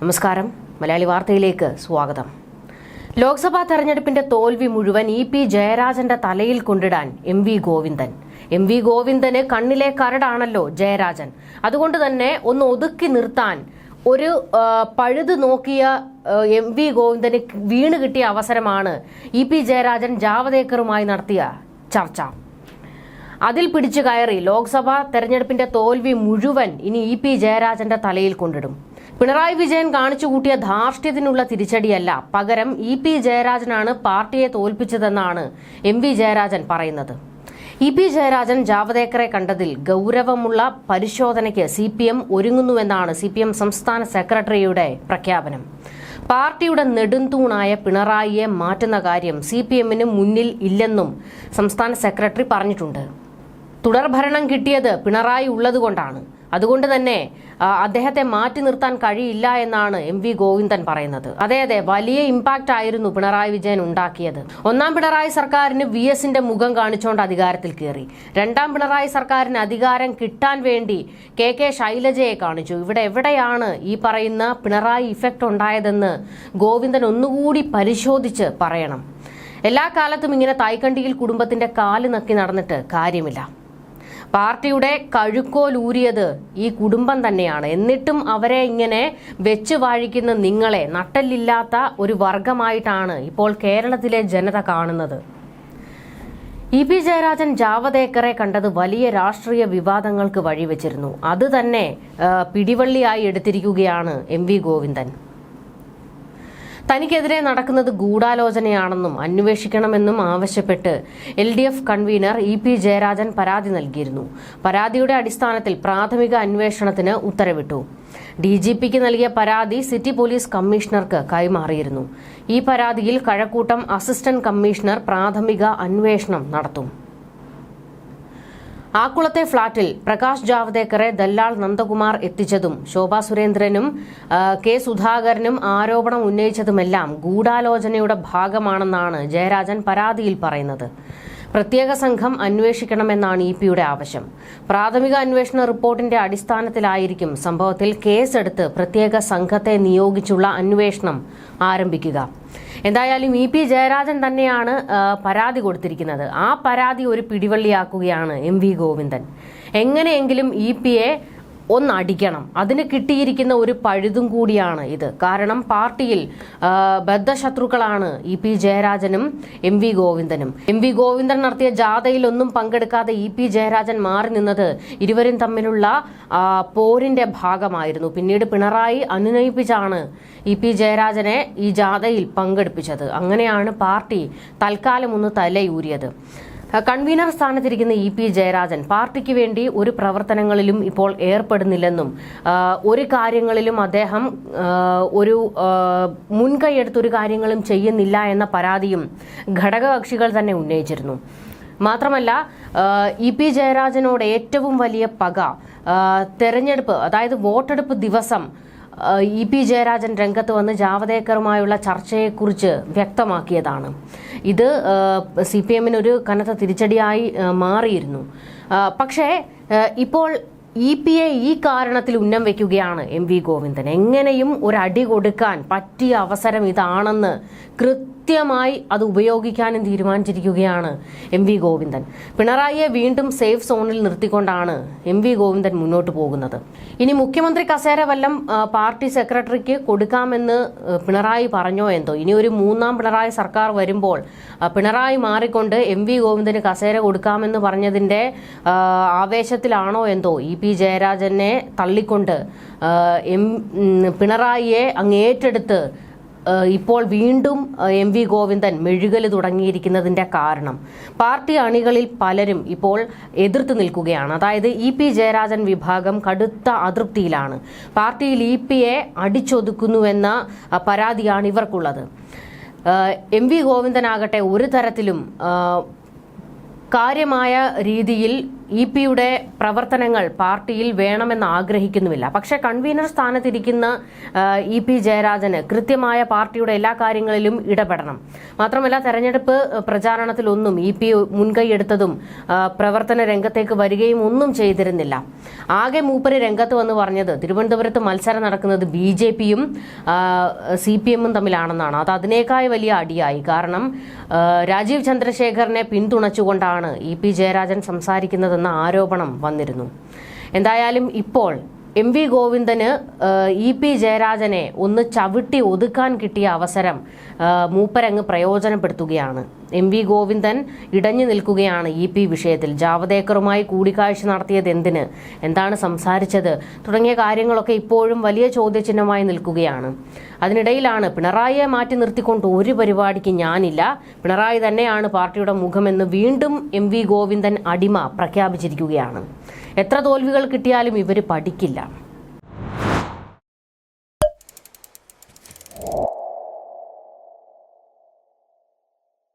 നമസ്കാരം. മലയാളി വാർത്തയിലേക്ക് സ്വാഗതം. ലോക്സഭാ തെരഞ്ഞെടുപ്പിന്റെ തോൽവി മുഴുവൻ ഇ പി ജയരാജന്റെ തലയിൽ കൊണ്ടിടാൻ M V Govindan. M V Govindan കണ്ണിലെ കരടാണല്ലോ ജയരാജൻ. അതുകൊണ്ട് തന്നെ ഒന്ന് ഒതുക്കി നിർത്താൻ ഒരു പഴുതു നോക്കിയ എം വി ഗോവിന്ദന് വീണ് കിട്ടിയ അവസരമാണ് ഇ പി ജയരാജൻ ജാവദേക്കറുമായി നടത്തിയ ചർച്ച. അതിൽ പിടിച്ചു കയറി ലോക്സഭാ തെരഞ്ഞെടുപ്പിന്റെ തോൽവി മുഴുവൻ ഇനി ഇ പി ജയരാജന്റെ തലയിൽ കൊണ്ടിടും. പിണറായി വിജയൻ കാണിച്ചുകൂട്ടിയ ധാർഷ്ട്യത്തിനുള്ള തിരിച്ചടിയല്ല. പകരം ഇ പി ജയരാജനാണ് പാർട്ടിയെ തോൽപ്പിച്ചതെന്നാണ് എം വി ജയരാജൻ പറയുന്നത്. ഇ പി ജയരാജൻ ജാവദേക്കറെ കണ്ടതിൽ ഗൗരവമുള്ള പരിശോധനയ്ക്ക് സി പി എം ഒരുങ്ങുന്നുവെന്നാണ് സി പി എം സംസ്ഥാന സെക്രട്ടറിയുടെ പ്രഖ്യാപനം. പാർട്ടിയുടെ നെടുന്തൂണായ പിണറായിയെ മാറ്റുന്ന കാര്യം സി പി എമ്മിന് മുന്നിൽ ഇല്ലെന്നും സംസ്ഥാന സെക്രട്ടറി പറഞ്ഞിട്ടുണ്ട്. തുടർഭരണം കിട്ടിയത് പിണറായി ഉള്ളതുകൊണ്ടാണ്. അതുകൊണ്ട് തന്നെ അദ്ദേഹത്തെ മാറ്റി നിർത്താൻ കഴിയില്ല എന്നാണ് എം വി ഗോവിന്ദൻ പറയുന്നത്. അതെ അതെ വലിയ ഇമ്പാക്റ്റ് ആയിരുന്നു പിണറായി വിജയൻ ഉണ്ടാക്കിയത്. ഒന്നാം പിണറായി സർക്കാരിന് വി എസിന്റെ മുഖം കാണിച്ചുകൊണ്ട് അധികാരത്തിൽ കയറി രണ്ടാം പിണറായി സർക്കാരിന് അധികാരം കിട്ടാൻ വേണ്ടി കെ കെ ശൈലജയെ കാണിച്ചു. ഇവിടെ എവിടെയാണ് ഈ പറയുന്ന പിണറായി ഇഫക്റ്റ് ഉണ്ടായതെന്ന് ഗോവിന്ദൻ ഒന്നുകൂടി പരിശോധിച്ച് പറയണം. എല്ലാ കാലത്തും ഇങ്ങനെ തായ്ക്കണ്ടിയിൽ കുടുംബത്തിന്റെ കാൽ നക്കി നടന്നിട്ട് കാര്യമില്ല. പാർട്ടിയുടെ കഴുക്കോലൂരിയത് ഈ കുടുംബം തന്നെയാണ്. എന്നിട്ടും അവരെ ഇങ്ങനെ വെച്ച് വാഴിക്കുന്ന നിങ്ങളെ നട്ടല്ലില്ലാത്ത ഒരു വർഗമായിട്ടാണ് ഇപ്പോൾ കേരളത്തിലെ ജനത കാണുന്നത്. ഇ പി ജയരാജൻ ജാവദേക്കറെ കണ്ടത് വലിയ രാഷ്ട്രീയ വിവാദങ്ങൾക്ക് വഴിവെച്ചിരുന്നു. അത് തന്നെ പിടിവള്ളിയായി എടുത്തിരിക്കുകയാണ് എം വി ഗോവിന്ദൻ. തനിക്കെതിരെ നടക്കുന്നത് ഗൂഢാലോചനയാണെന്നും അന്വേഷിക്കണമെന്നും ആവശ്യപ്പെട്ട് L D F convener E P Jayarajan പരാതി നൽകിയിരുന്നു. പരാതിയുടെ അടിസ്ഥാനത്തിൽ പ്രാഥമിക അന്വേഷണത്തിന് ഉത്തരവിട്ടു. ഡി ജി പിക്ക് നൽകിയ പരാതി സിറ്റി പോലീസ് കമ്മീഷണർക്ക് കൈമാറിയിരുന്നു. ഈ പരാതിയിൽ കഴക്കൂട്ടം അസിസ്റ്റന്റ് കമ്മീഷണർ പ്രാഥമിക അന്വേഷണം നടത്തും. ആക്കുളത്തെ ഫ്ളാറ്റിൽ പ്രകാശ് ജാവ്ദേക്കറെ ദല്ലാൾ നന്ദകുമാർ എത്തിച്ചതും ശോഭാ സുരേന്ദ്രനും കെ സുധാകരനും ആരോപണം ഉന്നയിച്ചതുമെല്ലാം ഗൂഢാലോചനയുടെ ഭാഗമാണെന്നാണ് ജയരാജൻ പരാതിയിൽ പറയുന്നത്. പ്രത്യേക സംഘം അന്വേഷിക്കണമെന്നാണ് ഇ പിയുടെ ആവശ്യം. പ്രാഥമിക അന്വേഷണ റിപ്പോർട്ടിന്റെ അടിസ്ഥാനത്തിലായിരിക്കും സംഭവത്തിൽ കേസെടുത്ത് പ്രത്യേക സംഘത്തെ നിയോഗിച്ചുള്ള അന്വേഷണം ആരംഭിക്കുക. എന്തായാലും ഇ പി ജയരാജൻ തന്നെയാണ് പരാതി കൊടുത്തിരിക്കുന്നത്. ആ പരാതി ഒരു പിടിവള്ളിയാക്കുകയാണ് എം വി ഗോവിന്ദൻ. എങ്ങനെയെങ്കിലും ഇ പിയെ ഒന്നടിക്കണം. അതിന് കിട്ടിയിരിക്കുന്ന ഒരു പഴുതും കൂടിയാണ് ഇത്. കാരണം പാർട്ടിയിൽ ബദ്ധശത്രുക്കളാണ് ഇ പി ജയരാജനും എം വി ഗോവിന്ദനും. എം വി ഗോവിന്ദൻ നടത്തിയ ജാഥയിലൊന്നും പങ്കെടുക്കാതെ ഇ പി ജയരാജൻ മാറി നിന്നത് ഇരുവരും തമ്മിലുള്ള പോരിന്റെ ഭാഗമായിരുന്നു. പിന്നീട് പിണറായി അനുനയിപ്പിച്ചാണ് ഇ പി ജയരാജനെ ഈ ജാഥയിൽ പങ്കെടുപ്പിച്ചത്. അങ്ങനെയാണ് പാർട്ടി തൽക്കാലം ഒന്ന് തലയൂരിയത്. കൺവീനർ സ്ഥാനത്തിരിക്കുന്ന ഇ പി ജയരാജൻ പാർട്ടിക്ക് വേണ്ടി ഒരു പ്രവർത്തനങ്ങളിലും ഇപ്പോൾ ഏർപ്പെടുന്നില്ലെന്നും ഒരു കാര്യങ്ങളിലും അദ്ദേഹം ഒരു ആ, മുൻകൈയെടുത്ത് ഒരു കാര്യങ്ങളും ചെയ്യുന്നില്ല എന്ന പരാതിയും ഘടകകക്ഷികൾ തന്നെ ഉന്നയിച്ചിരുന്നു. മാത്രമല്ല ഇ പി ജയരാജനോട് ഏറ്റവും വലിയ പക തെരഞ്ഞെടുപ്പ് അതായത് വോട്ടെടുപ്പ് ദിവസം ഇ പി ജയരാജൻ രംഗത്ത് വന്ന് ജാവദേക്കറുമായുള്ള ചർച്ചയെക്കുറിച്ച് വ്യക്തമാക്കിയതാണ്. ഇത് സി പി എമ്മിനൊരു കനത്ത തിരിച്ചടിയായി മാറിയിരുന്നു. പക്ഷേ ഇപ്പോൾ ഇ പി എ ഈ കാരണത്തിൽ ഉന്നം വയ്ക്കുകയാണ് എം വി ഗോവിന്ദൻ. എങ്ങനെയും ഒരു അടി കൊടുക്കാൻ പറ്റിയ അവസരം ഇതാണെന്ന് കൃത്യമായി അത് ഉപയോഗിക്കാനും തീരുമാനിച്ചിരിക്കുകയാണ് എം വി ഗോവിന്ദൻ. പിണറായിയെ വീണ്ടും സേഫ് സോണിൽ നിർത്തിക്കൊണ്ടാണ് എം വി ഗോവിന്ദൻ മുന്നോട്ട് പോകുന്നത്. ഇനി മുഖ്യമന്ത്രി കസേര വല്ലം പാർട്ടി സെക്രട്ടറിക്ക് കൊടുക്കാമെന്ന് പിണറായി പറഞ്ഞോ എന്തോ? ഇനി ഒരു മൂന്നാം പിണറായി സർക്കാർ വരുമ്പോൾ പിണറായി മാറിക്കൊണ്ട് എം വി ഗോവിന്ദന് കസേര കൊടുക്കാമെന്ന് പറഞ്ഞതിന്റെ ആവേശത്തിലാണോ എന്തോ? ഇ പി ജയരാജനെ തള്ളിക്കൊണ്ട് എം പിണറായിയെ അങ്ങ് ഏറ്റെടുത്ത് ഇപ്പോൾ വീണ്ടും എം വി ഗോവിന്ദൻ മെഴുകൽ തുടങ്ങിയിരിക്കുന്നതിന്റെ കാരണം. പാർട്ടി അണികളിൽ പലരും ഇപ്പോൾ എതിർത്ത് നിൽക്കുകയാണ്. അതായത് ഇ പി ജയരാജൻ വിഭാഗം കടുത്ത അതൃപ്തിയിലാണ്. പാർട്ടിയിൽ ഇ പിയെ അടിച്ചൊതുക്കുന്നുവെന്ന പരാതിയാണ് ഇവർക്കുള്ളത്. എം വി ഗോവിന്ദനാകട്ടെ ഒരു തരത്തിലും കാര്യമായ രീതിയിൽ ഇ പിയുടെ പ്രവർത്തനങ്ങൾ പാർട്ടിയിൽ വേണമെന്ന് ആഗ്രഹിക്കുന്നുമില്ല. പക്ഷെ കൺവീനർ സ്ഥാനത്തിരിക്കുന്ന ഇ പി ജയരാജന് കൃത്യമായ പാർട്ടിയുടെ എല്ലാ കാര്യങ്ങളിലും ഇടപെടണം. മാത്രമല്ല തെരഞ്ഞെടുപ്പ് പ്രചാരണത്തിലൊന്നും ഇ പി മുൻകൈയെടുത്തതും പ്രവർത്തന രംഗത്തേക്ക് വരികയും ഒന്നും ചെയ്തിരുന്നില്ല. ആകെ മൂപ്പര് രംഗത്ത് വന്ന് പറഞ്ഞത് തിരുവനന്തപുരത്ത് മത്സരം നടക്കുന്നത് ബി ജെ പിയും സി പി എമ്മും തമ്മിലാണെന്നാണ്. അത് അതിനേക്കാൾ വലിയ അടിയായി. കാരണം രാജീവ് ചന്ദ്രശേഖറിനെ പിന്തുണച്ചുകൊണ്ടാണ് ഇ പി ജയരാജൻ സംസാരിക്കുന്നതെന്ന ആരോപണം വന്നിരുന്നു. എന്തായാലും ഇപ്പോൾ എം വി ഗോവിന്ദന് ഇ പി ജയരാജനെ ഒന്ന് ചവിട്ടി ഒതുക്കാൻ കിട്ടിയ അവസരം മൂപ്പരങ്ങ് പ്രയോജനപ്പെടുത്തുകയാണ്. എം വി ഗോവിന്ദൻ ഇടഞ്ഞു നിൽക്കുകയാണ് ഇ പി വിഷയത്തിൽ. ജാവദേക്കറുമായി കൂടിക്കാഴ്ച നടത്തിയത് എന്തിന്? എന്താണ് സംസാരിച്ചത്? തുടങ്ങിയ കാര്യങ്ങളൊക്കെ ഇപ്പോഴും വലിയ ചോദ്യചിഹ്നമായി നിൽക്കുകയാണ്. അതിനിടയിലാണ് പിണറായിയെ മാറ്റി നിർത്തിക്കൊണ്ട് ഒരു പരിപാടിക്ക് ഞാനില്ല. പിണറായി തന്നെയാണ് പാർട്ടിയുടെ മുഖമെന്ന് വീണ്ടും എം വി ഗോവിന്ദൻ അടിമ പ്രഖ്യാപിച്ചിരിക്കുകയാണ്. എത്ര തോൽവികൾ കിട്ടിയാലും ഇവർ പഠിക്കില്ല.